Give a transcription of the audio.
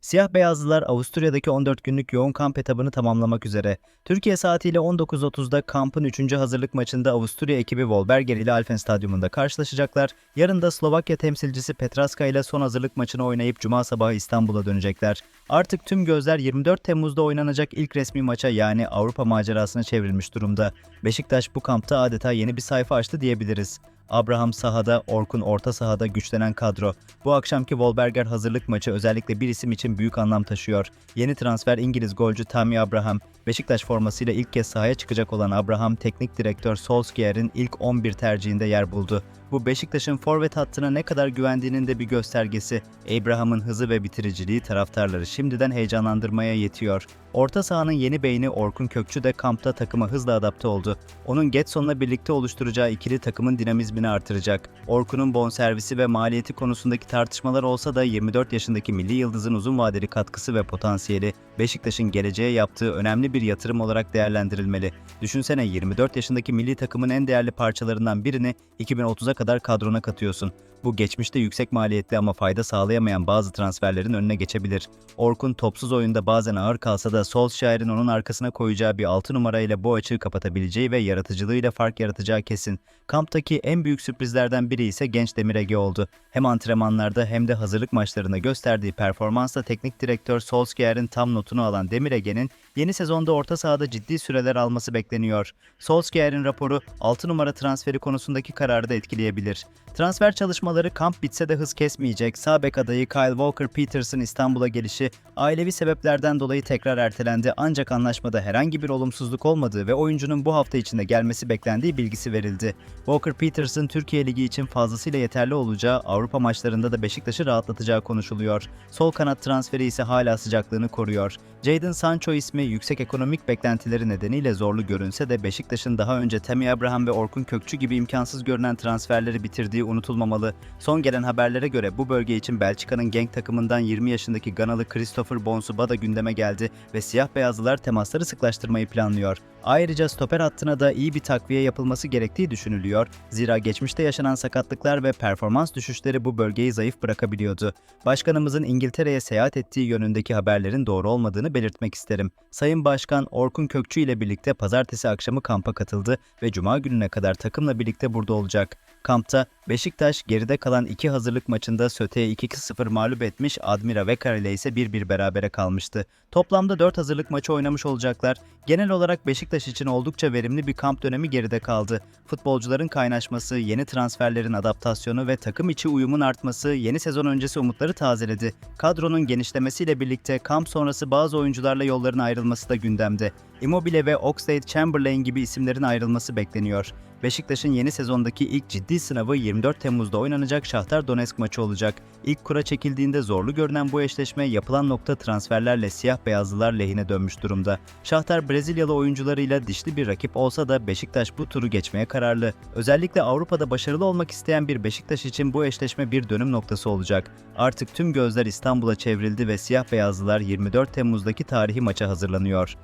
Siyah beyazlılar Avusturya'daki 14 günlük yoğun kamp etabını tamamlamak üzere. Türkiye saatiyle 19.30'da kampın 3. hazırlık maçında Avusturya ekibi Volberger ile Alfen Stadyumunda karşılaşacaklar. Yarın da Slovakya temsilcisi Petraska ile son hazırlık maçını oynayıp cuma sabahı İstanbul'a dönecekler. Artık tüm gözler 24 Temmuz'da oynanacak ilk resmi maça yani Avrupa macerasına çevrilmiş durumda. Beşiktaş bu kampta adeta yeni bir sayfa açtı diyebiliriz. Abraham sahada, Orkun orta sahada güçlenen kadro. Bu akşamki Wolberger hazırlık maçı özellikle bir isim için büyük anlam taşıyor. Yeni transfer İngiliz golcü Tammy Abraham. Beşiktaş formasıyla ilk kez sahaya çıkacak olan Abraham, teknik direktör Solskjaer'in ilk 11 tercihinde yer buldu. Bu Beşiktaş'ın forvet hattına ne kadar güvendiğinin de bir göstergesi. Abraham'ın hızı ve bitiriciliği taraftarları şimdiden heyecanlandırmaya yetiyor. Orta sahanın yeni beyni Orkun Kökçü de kampta takıma hızla adapte oldu. Onun Getson'la birlikte oluşturacağı ikili takımın dinamizmini artıracak. Orkun'un bonservisi ve maliyeti konusundaki tartışmalar olsa da 24 yaşındaki milli yıldızın uzun vadeli katkısı ve potansiyeli Beşiktaş'ın geleceğe yaptığı önemli bir yatırım olarak değerlendirilmeli. Düşünsene 24 yaşındaki milli takımın en değerli parçalarından birini 2030'a kadar kadrona katıyorsun. Bu geçmişte yüksek maliyetli ama fayda sağlayamayan bazı transferlerin önüne geçebilir. Orkun topsuz oyunda bazen ağır kalsa da Solskjaer'in onun arkasına koyacağı bir 6 numarayla bu açığı kapatabileceği ve yaratıcılığıyla fark yaratacağı kesin. Kamptaki en büyük sürprizlerden biri ise genç Demir Ege oldu. Hem antrenmanlarda hem de hazırlık maçlarında gösterdiği performansla teknik direktör Solskjaer'in tam notunu alan Demir Ege'nin yeni sezonda orta sahada ciddi süreler alması bekleniyor. Solskjaer'in raporu 6 numara transferi konusundaki kararı da etkileyebilir. Transfer çalışmaları kamp bitse de hız kesmeyecek. Sağ bek adayı Kyle Walker-Petters'ın İstanbul'a gelişi ailevi sebeplerden dolayı tekrar ertelendi ancak anlaşmada herhangi bir olumsuzluk olmadığı ve oyuncunun bu hafta içinde gelmesi beklendiği bilgisi verildi. Walker-Petters'ın Türkiye Ligi için fazlasıyla yeterli olacağı, Avrupa maçlarında da Beşiktaş'ı rahatlatacağı konuşuluyor. Sol kanat transferi ise hala sıcaklığını koruyor. Jadon Sancho ismi yüksek ekonomik beklentileri nedeniyle zorlu görünse de Beşiktaş'ın daha önce Tammy Abraham ve Orkun Kökçü gibi imkansız görünen transferleri bitirdiği unutulmamalı. Son gelen haberlere göre bu bölge için Belçika'nın Genk takımından 20 yaşındaki Ganalı Christopher Bonsuba da gündeme geldi ve siyah beyazlılar temasları sıklaştırmayı planlıyor. Ayrıca stoper hattına da iyi bir takviye yapılması gerektiği düşünülüyor. Zira geçmişte yaşanan sakatlıklar ve performans düşüşleri bu bölgeyi zayıf bırakabiliyordu. Başkanımızın İngiltere'ye seyahat ettiği yönündeki haberlerin doğru olmadığını belirtmek isterim. Sayın Başkan Orkun Kökçü ile birlikte pazartesi akşamı kampa katıldı ve cuma gününe kadar takımla birlikte burada olacak. Kampta Beşiktaş geride kalan iki hazırlık maçında Söte'ye 2-0 mağlup etmiş, Admira Vekar ile ise 1-1 berabere kalmıştı. Toplamda 4 hazırlık maçı oynamış olacaklar. Genel olarak Beşiktaş için oldukça verimli bir kamp dönemi geride kaldı. Futbolcuların kaynaşması, yeni transferlerin adaptasyonu ve takım içi uyumun artması yeni sezon öncesi umutları tazeledi. Kadronun genişlemesiyle birlikte kamp sonrası bazı oyuncularla yolların ayrılması da gündemde. Immobile ve Oxlade-Chamberlain gibi isimlerin ayrılması bekleniyor. Beşiktaş'ın yeni sezondaki ilk ciddi sınavı 24 Temmuz'da oynanacak Şahtar Donetsk maçı olacak. İlk kura çekildiğinde zorlu görünen bu eşleşme yapılan nokta transferlerle siyah beyazlılar lehine dönmüş durumda. Şahtar Brezilyalı oyuncularıyla dişli bir rakip olsa da Beşiktaş bu turu geçmeye kararlı. Özellikle Avrupa'da başarılı olmak isteyen bir Beşiktaş için bu eşleşme bir dönüm noktası olacak. Artık tüm gözler İstanbul'a çevrildi ve siyah beyazlılar 24 Temmuz'daki tarihi maça hazırlanıyor.